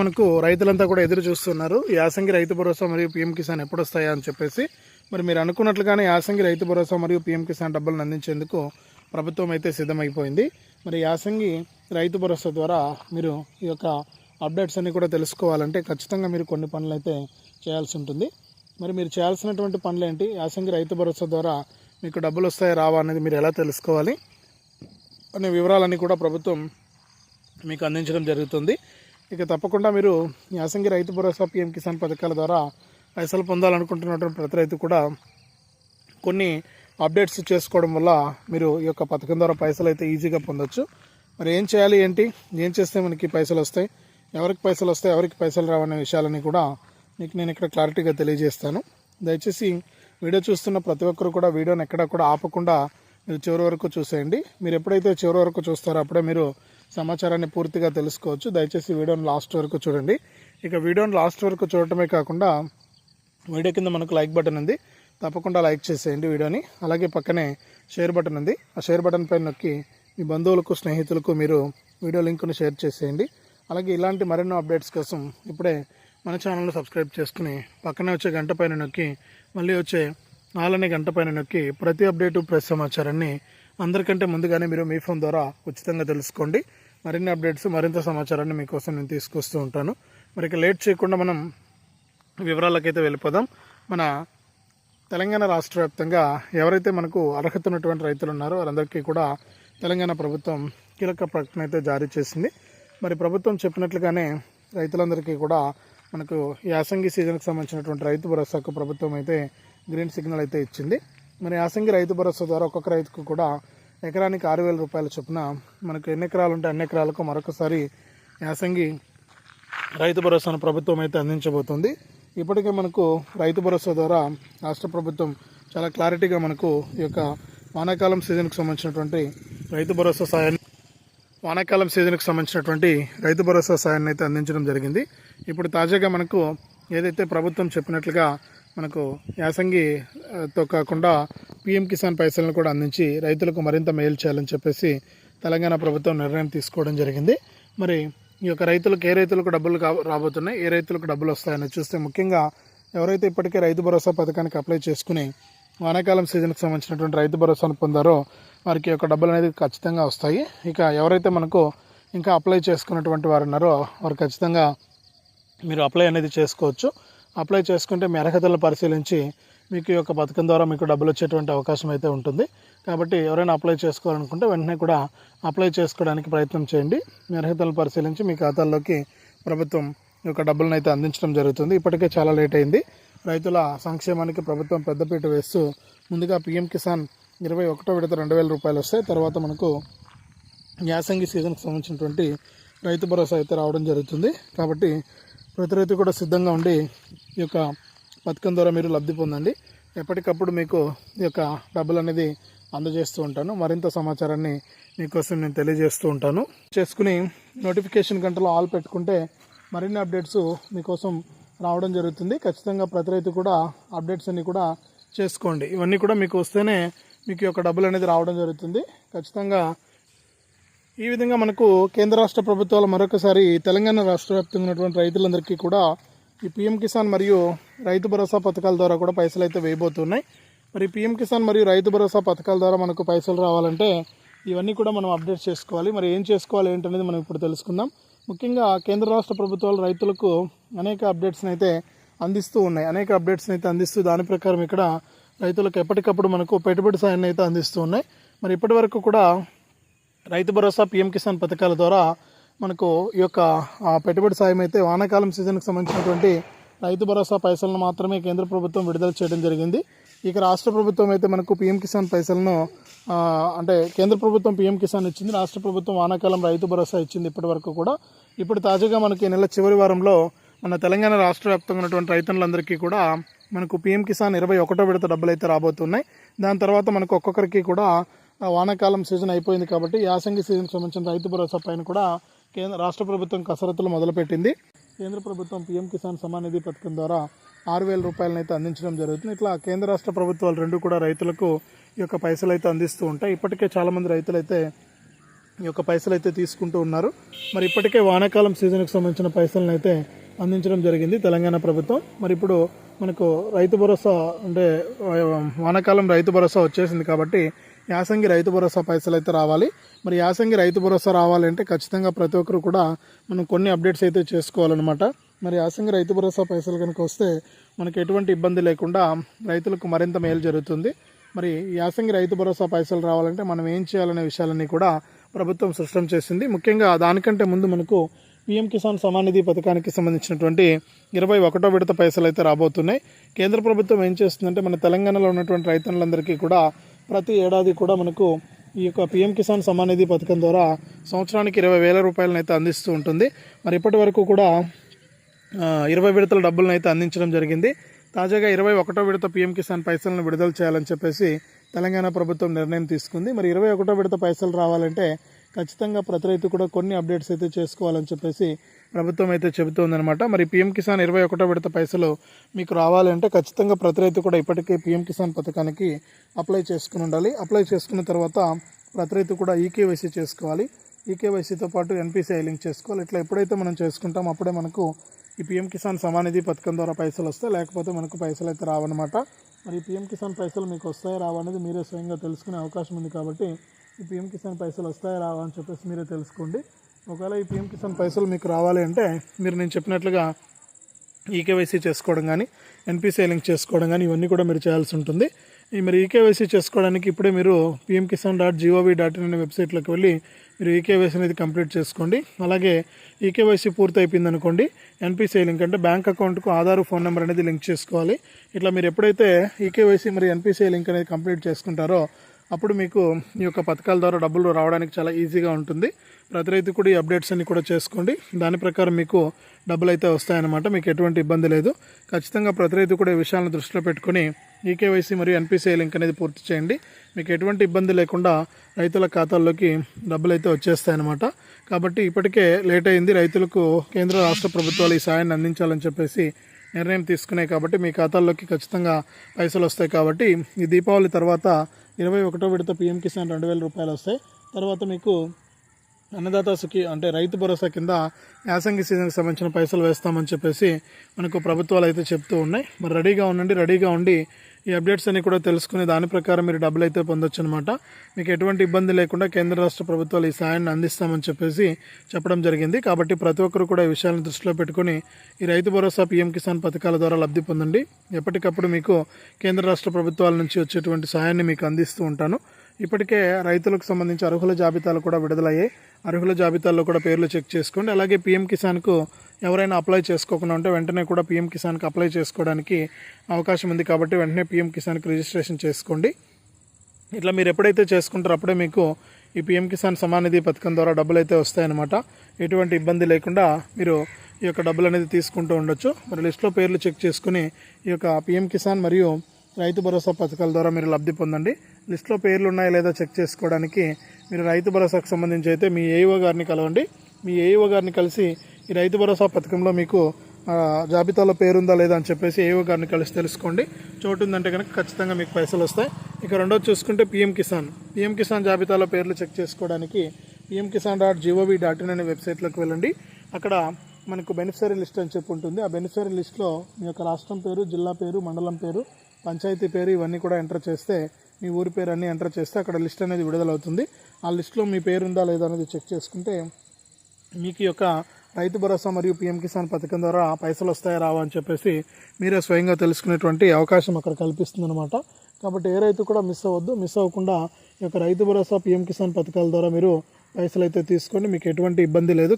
మనకు రైతులంతా కూడా ఎదురు చూస్తున్నారు. యాసంగి రైతు భరోసా మరియు పీఎం కిసాన్ ఎప్పుడు వస్తాయా అని చెప్పేసి మరి మీరు అనుకున్నట్లుగానే యాసంగి రైతు భరోసా మరియు పీఎం కిసాన్ డబ్బులను అందించేందుకు ప్రభుత్వం అయితే సిద్ధమైపోయింది. మరి యాసంగి రైతు భరోసా ద్వారా మీరు ఈ యొక్క అప్డేట్స్ అన్నీ కూడా తెలుసుకోవాలంటే ఖచ్చితంగా మీరు కొన్ని పనులు అయితే చేయాల్సి ఉంటుంది. మరి మీరు చేయాల్సినటువంటి పనులు ఏంటి? యాసంగి రైతు భరోసా ద్వారా మీకు డబ్బులు వస్తాయా రావా అనేది మీరు ఎలా తెలుసుకోవాలి? అనే వివరాలన్నీ కూడా ప్రభుత్వం మీకు అందించడం జరుగుతుంది. ఇక తప్పకుండా మీరు యాసంగి రైతు భరోసా పిఎం కిసాన్ పథకాల ద్వారా పైసలు పొందాలనుకుంటున్నటువంటి ప్రతి రైతు కూడా కొన్ని అప్డేట్స్ చేసుకోవడం వల్ల మీరు ఈ యొక్క పథకం ద్వారా పైసలు అయితే ఈజీగా పొందొచ్చు. మరి ఏం చేయాలి ఏంటి ఏం చేస్తే మనకి పైసలు వస్తాయి ఎవరికి పైసలు వస్తాయి ఎవరికి పైసలు రావనే విషయాలని కూడా మీకు నేను ఇక్కడ క్లారిటీగా తెలియజేస్తాను. దయచేసి వీడియో చూస్తున్న ప్రతి ఒక్కరు కూడా వీడియోని ఎక్కడా కూడా ఆపకుండా మీరు చివరి వరకు చూసేయండి. మీరు ఎప్పుడైతే చివరి వరకు చూస్తారో అప్పుడే మీరు సమాచారాన్ని పూర్తిగా తెలుసుకోవచ్చు. దయచేసి వీడియోని లాస్ట్ వరకు చూడండి. ఇక వీడియోని లాస్ట్ వరకు చూడటమే కాకుండా వీడియో కింద మనకు లైక్ బటన్ ఉంది. తప్పకుండా లైక్ చేసేయండి వీడియోని. అలాగే పక్కనే షేర్ బటన్ ఉంది. ఆ షేర్ బటన్ పైన నొక్కి మీ బంధువులకు స్నేహితులకు మీరు వీడియో లింక్ను షేర్ చేసేయండి. అలాగే ఇలాంటి మరెన్నో అప్డేట్స్ కోసం ఇప్పుడే మన ఛానల్ను సబ్స్క్రైబ్ చేసుకుని పక్కనే వచ్చే గంట పైన నొక్కి మళ్ళీ వచ్చే నాలుగనే గంట పైన నొక్కి ప్రతి అప్డేటు ప్రెస్ సమాచారాన్ని అందరికంటే ముందుగానే మీరు మీ ఫోన్ ద్వారా ఉచితంగా తెలుసుకోండి. మరిన్ని అప్డేట్స్ మరింత సమాచారాన్ని మీకోసం నేను తీసుకొస్తూ ఉంటాను. మరి ఇక లేట్ చేయకుండా మనం వివరాలకైతే వెళ్ళిపోదాం. మన తెలంగాణ రాష్ట్ర వ్యాప్తంగా ఎవరైతే మనకు అర్హత ఉన్నటువంటి రైతులు ఉన్నారో వారందరికీ కూడా తెలంగాణ ప్రభుత్వం కీలక ప్రకటన అయితే జారీ చేసింది. మరి ప్రభుత్వం చెప్పినట్లుగానే రైతులందరికీ కూడా మనకు యాసంగి సీజన్కి సంబంధించినటువంటి రైతు భరోసాకు ప్రభుత్వం అయితే గ్రీన్ సిగ్నల్ అయితే ఇచ్చింది. మరి యాసంగి రైతు భరోసా ద్వారా ఒక్కొక్క రైతుకు కూడా ఎకరానికి ఆరు వేల రూపాయల చొప్పున మనకు ఎన్ని ఎకరాలు ఉంటే అన్ని ఎకరాలకు మరొకసారి యాసంగి రైతు భరోసాను ప్రభుత్వం అయితే అందించబోతుంది. ఇప్పటికే మనకు రైతు భరోసా ద్వారా రాష్ట్ర ప్రభుత్వం చాలా క్లారిటీగా మనకు ఈ యొక్క వానాకాలం సీజన్కి సంబంధించినటువంటి రైతు భరోసా సాయాన్ని వానాకాలం సీజన్కి సంబంధించినటువంటి రైతు భరోసా సాయాన్ని అయితే అందించడం జరిగింది. ఇప్పుడు తాజాగా మనకు ఏదైతే ప్రభుత్వం చెప్పినట్లుగా మనకు యాసంగితో కాకుండా పిఎం కిసాన్ పైసలను కూడా అందించి రైతులకు మరింత మేలు చేయాలని చెప్పేసి తెలంగాణ ప్రభుత్వం నిర్ణయం తీసుకోవడం జరిగింది. మరి ఈ యొక్క రైతులకు ఏ రైతులకు డబ్బులు రాబోతున్నాయి ఏ రైతులకు డబ్బులు వస్తాయని చూస్తే ముఖ్యంగా ఎవరైతే ఇప్పటికే రైతు భరోసా పథకానికి అప్లై చేసుకుని వానాకాలం సీజన్కి సంబంధించినటువంటి రైతు భరోసాను పొందారో వారికి యొక్క డబ్బులు అనేది ఖచ్చితంగా వస్తాయి. ఇక ఎవరైతే మనకు ఇంకా అప్లై చేసుకున్నటువంటి వారు ఉన్నారో వారు ఖచ్చితంగా మీరు అప్లై అనేది చేసుకోవచ్చు. అప్లై చేసుకుంటే మీ అర్హతలను పరిశీలించి మీకు ఈ యొక్క పథకం ద్వారా మీకు డబ్బులు వచ్చేటువంటి అవకాశం అయితే ఉంటుంది. కాబట్టి ఎవరైనా అప్లై చేసుకోవాలనుకుంటే వెంటనే కూడా అప్లై చేసుకోవడానికి ప్రయత్నం చేయండి. మీ అర్హతలను పరిశీలించి మీ ఖాతాల్లోకి ప్రభుత్వం ఈ యొక్క డబ్బులను అయితే అందించడం జరుగుతుంది. ఇప్పటికే చాలా లేట్ అయింది. రైతుల సంక్షేమానికి ప్రభుత్వం పెద్దపీట వేస్తూ ముందుగా పిఎం కిసాన్ ఇరవై ఒకటో విడత రెండు వేల రూపాయలు వస్తాయి తర్వాత మనకు యాసంగి సీజన్కి సంబంధించినటువంటి రైతు భరోసా అయితే రావడం జరుగుతుంది. కాబట్టి ప్రతి రైతు కూడా సిద్ధంగా ఉండి ఈ యొక్క పథకం ద్వారా మీరు లబ్ధి పొందండి. ఎప్పటికప్పుడు మీకు ఈ యొక్క డబ్బులు అనేది అందజేస్తూ ఉంటాను. మరింత సమాచారాన్ని మీకోసం నేను తెలియజేస్తూ ఉంటాను. చేసుకుని నోటిఫికేషన్ గంటలో ఆల్ పెట్టుకుంటే మరిన్ని అప్డేట్స్ మీకోసం రావడం జరుగుతుంది. ఖచ్చితంగా ప్రతి రైతు కూడా అప్డేట్స్ అన్నీ కూడా చేసుకోండి. ఇవన్నీ కూడా మీకు వస్తేనే మీకు యొక్క డబ్బులు అనేది రావడం జరుగుతుంది. ఖచ్చితంగా ఈ విధంగా మనకు కేంద్ర రాష్ట్ర ప్రభుత్వాలు మరొకసారి తెలంగాణ రాష్ట్ర వ్యాప్తంగా ఉన్నటువంటి రైతులందరికీ కూడా ఈ పిఎం కిసాన్ మరియు రైతు భరోసా పథకాల ద్వారా కూడా పైసలు అయితే వేయబోతున్నాయి. మరి పిఎం కిసాన్ మరియు రైతు భరోసా పథకాల ద్వారా మనకు పైసలు రావాలంటే ఇవన్నీ కూడా మనం అప్డేట్ చేసుకోవాలి. మరి ఏం చేసుకోవాలి ఏంటనేది మనం ఇప్పుడు తెలుసుకుందాం. ముఖ్యంగా కేంద్ర రాష్ట్ర ప్రభుత్వాలు రైతులకు అనేక అప్డేట్స్ని అయితే అందిస్తూ ఉన్నాయి. అనేక అప్డేట్స్ని అయితే అందిస్తూ దాని ప్రకారం ఇక్కడ రైతులకు ఎప్పటికప్పుడు మనకు పెట్టుబడి సాయాన్ని అయితే అందిస్తూ ఉన్నాయి. మరి ఇప్పటి వరకు కూడా రైతు భరోసా పిఎం కిసాన్ పథకాల ద్వారా మనకు ఈ యొక్క పెట్టుబడి సాయం అయితే వానాకాలం సీజన్కి సంబంధించినటువంటి రైతు భరోసా పైసలను మాత్రమే కేంద్ర ప్రభుత్వం విడుదల చేయడం జరిగింది. ఇక రాష్ట్ర ప్రభుత్వం అయితే మనకు పిఎం కిసాన్ పైసలను అంటే కేంద్ర ప్రభుత్వం పిఎం కిసాన్ ఇచ్చింది రాష్ట్ర ప్రభుత్వం వానాకాలం రైతు భరోసా ఇచ్చింది ఇప్పటి వరకు కూడా. ఇప్పుడు తాజాగా మనకి నెల చివరి వారంలో మన తెలంగాణ రాష్ట్ర వ్యాప్తంగా ఉన్నటువంటి రైతులందరికీ కూడా మనకు పిఎం కిసాన్ ఇరవై ఒకటో విడత డబ్బులు అయితే రాబోతున్నాయి. దాని తర్వాత మనకు ఒక్కొక్కరికి కూడా వానాకాలం సీజన్ అయిపోయింది కాబట్టి యాసంగి సీజన్కి సంబంధించిన రైతు భరోసా పైన కూడా కేంద్ర రాష్ట్ర ప్రభుత్వం కసరత్తులు మొదలుపెట్టింది. కేంద్ర ప్రభుత్వం పీఎం కిసాన్ సమాన్ నిధి పథకం ద్వారా ఆరు వేల రూపాయలను అయితే అందించడం జరుగుతుంది. ఇట్లా కేంద్ర రాష్ట్ర ప్రభుత్వాలు రెండు కూడా రైతులకు ఈ యొక్క పైసలు అయితే అందిస్తూ ఉంటాయి. ఇప్పటికే చాలామంది రైతులు అయితే ఈ యొక్క పైసలు అయితే తీసుకుంటూ ఉన్నారు. మరి ఇప్పటికే వానాకాలం సీజన్కి సంబంధించిన పైసలను అయితే అందించడం జరిగింది తెలంగాణ ప్రభుత్వం. మరి ఇప్పుడు మనకు రైతు భరోసా అంటే వానాకాలం రైతు భరోసా వచ్చేసింది కాబట్టి యాసంగి రైతు భరోసా పైసలు అయితే రావాలి. మరి యాసంగి రైతు భరోసా రావాలంటే ఖచ్చితంగా ప్రతి ఒక్కరు కూడా మనం కొన్ని అప్డేట్స్ అయితే చేసుకోవాలన్నమాట. మరి యాసంగి రైతు భరోసా పైసలు కనుక వస్తే మనకు ఎటువంటి ఇబ్బంది లేకుండా రైతులకు మరింత మేలు జరుగుతుంది. మరి యాసంగి రైతు భరోసా పైసలు రావాలంటే మనం ఏం చేయాలనే విషయాలన్నీ కూడా ప్రభుత్వం స్పష్టం చేసింది. ముఖ్యంగా దానికంటే ముందు మనకు పీఎం కిసాన్ సమాన్ నిధి పథకానికి సంబంధించినటువంటి ఇరవై ఒకటో విడత పైసలు అయితే రాబోతున్నాయి. కేంద్ర ప్రభుత్వం ఏం చేస్తుందంటే మన తెలంగాణలో ఉన్నటువంటి రైతులందరికీ కూడా ప్రతి ఏడాది కూడా మనకు ఈ యొక్క పీఎం కిసాన్ సమాన్ నిధి పథకం ద్వారా సంవత్సరానికి ఇరవై వేల రూపాయలను అయితే అందిస్తూ ఉంటుంది. మరి ఇప్పటి వరకు కూడా ఇరవై విడతల డబ్బులను అయితే అందించడం జరిగింది. తాజాగా ఇరవై ఒకటో విడత పీఎం కిసాన్ పైసలను విడుదల చేయాలని చెప్పేసి తెలంగాణ ప్రభుత్వం నిర్ణయం తీసుకుంది. మరి ఇరవై ఒకటో విడత పైసలు రావాలంటే ఖచ్చితంగా ప్రతి రైతు కూడా కొన్ని అప్డేట్స్ అయితే చేసుకోవాలని చెప్పేసి ప్రభుత్వం అయితే చెబుతోందనమాట మరి పీఎం కిసాన్ ఇరవై ఒకటో విడత పైసలు మీకు రావాలంటే ఖచ్చితంగా ప్రతి రైతు కూడా ఇప్పటికే పీఎం కిసాన్ పథకానికి అప్లై చేసుకుని ఉండాలి. అప్లై చేసుకున్న తర్వాత ప్రతి రైతు కూడా ఈకేవైసీ చేసుకోవాలి. ఈకేవైసీతో పాటు ఎన్పిసిఐ లింక్ చేసుకోవాలి. ఇట్లా ఎప్పుడైతే మనం చేసుకుంటాం అప్పుడే మనకు ఈ పీఎం కిసాన్ సమానిధి పథకం ద్వారా పైసలు వస్తాయి. లేకపోతే మనకు పైసలు అయితే రావన్నమాట. మరి పీఎం కిసాన్ పైసలు మీకు వస్తాయా రావనేది మీరే స్వయంగా తెలుసుకునే అవకాశం ఉంది కాబట్టి ఈ పీఎం కిసాన్ పైసలు వస్తాయా రావా అని చెప్పేసి మీరే తెలుసుకోండి. ఒకవేళ ఈ పీఎం కిసాన్ పైసలు మీకు రావాలి అంటే మీరు నేను చెప్పినట్లుగా ఈకేవైసీ చేసుకోవడం కానీ ఎన్పిసిఐ లింక్ చేసుకోవడం కానీ ఇవన్నీ కూడా మీరు చేయాల్సి ఉంటుంది. ఈ మరి ఈకేవైసీ చేసుకోవడానికి ఇప్పుడే మీరు PM Kisan dot gov dot in అనే వెబ్సైట్లోకి వెళ్ళి మీరు ఈకేవైసీ అనేది కంప్లీట్ చేసుకోండి. అలాగే ఈకేవైసీ పూర్తి అయిపోయింది అనుకోండి ఎన్పిసిఐ లింక్ అంటే బ్యాంక్ అకౌంట్కు ఆధార్ ఫోన్ నెంబర్ అనేది లింక్ చేసుకోవాలి. ఇట్లా మీరు ఎప్పుడైతే ఈకేవైసీ మరి ఎన్పిసిఐ లింక్ అనేది కంప్లీట్ చేసుకుంటారో అప్పుడు మీకు ఈ యొక్క పథకాల ద్వారా డబ్బులు రావడానికి చాలా ఈజీగా ఉంటుంది. ప్రతి రైతు కూడా ఈ అప్డేట్స్ అన్ని కూడా చేసుకోండి. దాని ప్రకారం మీకు డబ్బులు అయితే వస్తాయన్నమాట. మీకు ఎటువంటి ఇబ్బంది లేదు. ఖచ్చితంగా ప్రతి రైతు కూడా ఈ విషయాలను దృష్టిలో పెట్టుకొని ఈకేవైసీ మరియు ఎన్పిసిఐ లింక్ అనేది పూర్తి చేయండి. మీకు ఎటువంటి ఇబ్బంది లేకుండా రైతుల ఖాతాల్లోకి డబ్బులు అయితే వచ్చేస్తాయన్నమాట. కాబట్టి ఇప్పటికే లేట్ అయింది. రైతులకు కేంద్ర రాష్ట్ర ప్రభుత్వాలు ఈ సాయాన్ని అందించాలని చెప్పేసి నిర్ణయం తీసుకున్నాయి కాబట్టి మీ ఖాతాల్లోకి ఖచ్చితంగా పైసలు వస్తాయి కాబట్టి ఈ దీపావళి తర్వాత ఇరవై ఒకటో విడత పిఎం కిసాన్ రెండు వేల రూపాయలు వస్తాయి. తర్వాత మీకు అన్నదాత సుఖి అంటే రైతు భరోసా కింద యాసంగి సీజన్కి సంబంధించిన పైసలు వేస్తామని చెప్పేసి మనకు ప్రభుత్వాలు అయితే చెప్తూ ఉన్నాయి. మరి రెడీగా ఉండండి రెడీగా ఉండి ఈ అప్డేట్స్ అన్ని కూడా తెలుసుకుని దాని ప్రకారం మీరు డబ్బులు అయితే పొందొచ్చు అనమాట మీకు ఎటువంటి ఇబ్బంది లేకుండా కేంద్ర రాష్ట్ర ప్రభుత్వాలు ఈ సాయాన్ని అందిస్తామని చెప్పేసి చెప్పడం జరిగింది. కాబట్టి ప్రతి ఒక్కరు కూడా ఈ విషయాలను దృష్టిలో పెట్టుకుని ఈ రైతు భరోసా పీఎం కిసాన్ పథకాల ద్వారా లబ్ధి పొందండి. ఎప్పటికప్పుడు మీకు కేంద్ర రాష్ట్ర ప్రభుత్వాల నుంచి వచ్చేటువంటి సాయాన్ని మీకు అందిస్తూ ఉంటాను. ఇప్పటికే రైతులకు సంబంధించి అర్హుల జాబితాలు కూడా విడుదలయ్యాయి. అర్హుల జాబితాల్లో కూడా పేర్లు చెక్ చేసుకోండి. అలాగే పీఎం కిసాన్కు ఎవరైనా అప్లై చేసుకోకుండా ఉంటే వెంటనే కూడా పీఎం కిసాన్కి అప్లై చేసుకోవడానికి అవకాశం ఉంది కాబట్టి వెంటనే పీఎం కిసాన్కి రిజిస్ట్రేషన్ చేసుకోండి. ఇట్లా మీరు ఎప్పుడైతే చేసుకుంటారో అప్పుడే మీకు ఈ పీఎం కిసాన్ సమానిధి పథకం ద్వారా డబ్బులు అయితే వస్తాయన్నమాట. ఎటువంటి ఇబ్బంది లేకుండా మీరు ఈ యొక్క డబ్బులు అనేది తీసుకుంటూ ఉండొచ్చు. మరి లిస్ట్లో పేర్లు చెక్ చేసుకుని ఈ యొక్క పీఎం కిసాన్ మరియు రైతు భరోసా పథకాల ద్వారా మీరు లబ్ధి పొందండి. లిస్ట్లో పేర్లు ఉన్నాయా లేదా చెక్ చేసుకోవడానికి మీరు రైతు భరోసాకు సంబంధించి అయితే మీ ఏఈఓ గారిని కలవండి. మీ ఏఈఓ గారిని కలిసి ఈ రైతు భరోసా పథకంలో మీకు జాబితాలో పేరుందా లేదా అని చెప్పేసి ఏవో గారిని కలిసి తెలుసుకోండి. చోటు ఉందంటే కనుక ఖచ్చితంగా మీకు పైసలు వస్తాయి. ఇక రెండోది చూసుకుంటే పిఎం కిసాన్. పిఎం కిసాన్ జాబితాలో పేర్లు చెక్ చేసుకోవడానికి PM Kisan dot gov dot in అనే వెబ్సైట్లోకి వెళ్ళండి. అక్కడ మనకు బెనిఫిషరీ లిస్ట్ అని చెప్పి ఉంటుంది. ఆ బెనిఫిషరీ లిస్ట్లో మీ యొక్క రాష్ట్రం పేరు జిల్లా పేరు మండలం పేరు పంచాయతీ పేరు ఇవన్నీ కూడా ఎంటర్ చేస్తే మీ ఊరి పేరు అన్నీ ఎంటర్ చేస్తే అక్కడ లిస్ట్ అనేది విడుదలవుతుంది. ఆ లిస్ట్లో మీ పేరు ఉందా లేదా అనేది చెక్ చేసుకుంటే మీకు యొక్క రైతు భరోసా మరియు పిఎం కిసాన్ పథకం ద్వారా పైసలు వస్తాయా రావా అని చెప్పేసి మీరే స్వయంగా తెలుసుకునేటువంటి అవకాశం అక్కడ కల్పిస్తుంది అనమాట కాబట్టి ఏ రైతు కూడా మిస్ అవ్వద్దు. మిస్ అవ్వకుండా ఈ యొక్క రైతు భరోసా పిఎం కిసాన్ పథకాల ద్వారా మీరు పైసలు అయితే తీసుకోండి. మీకు ఎటువంటి ఇబ్బంది లేదు.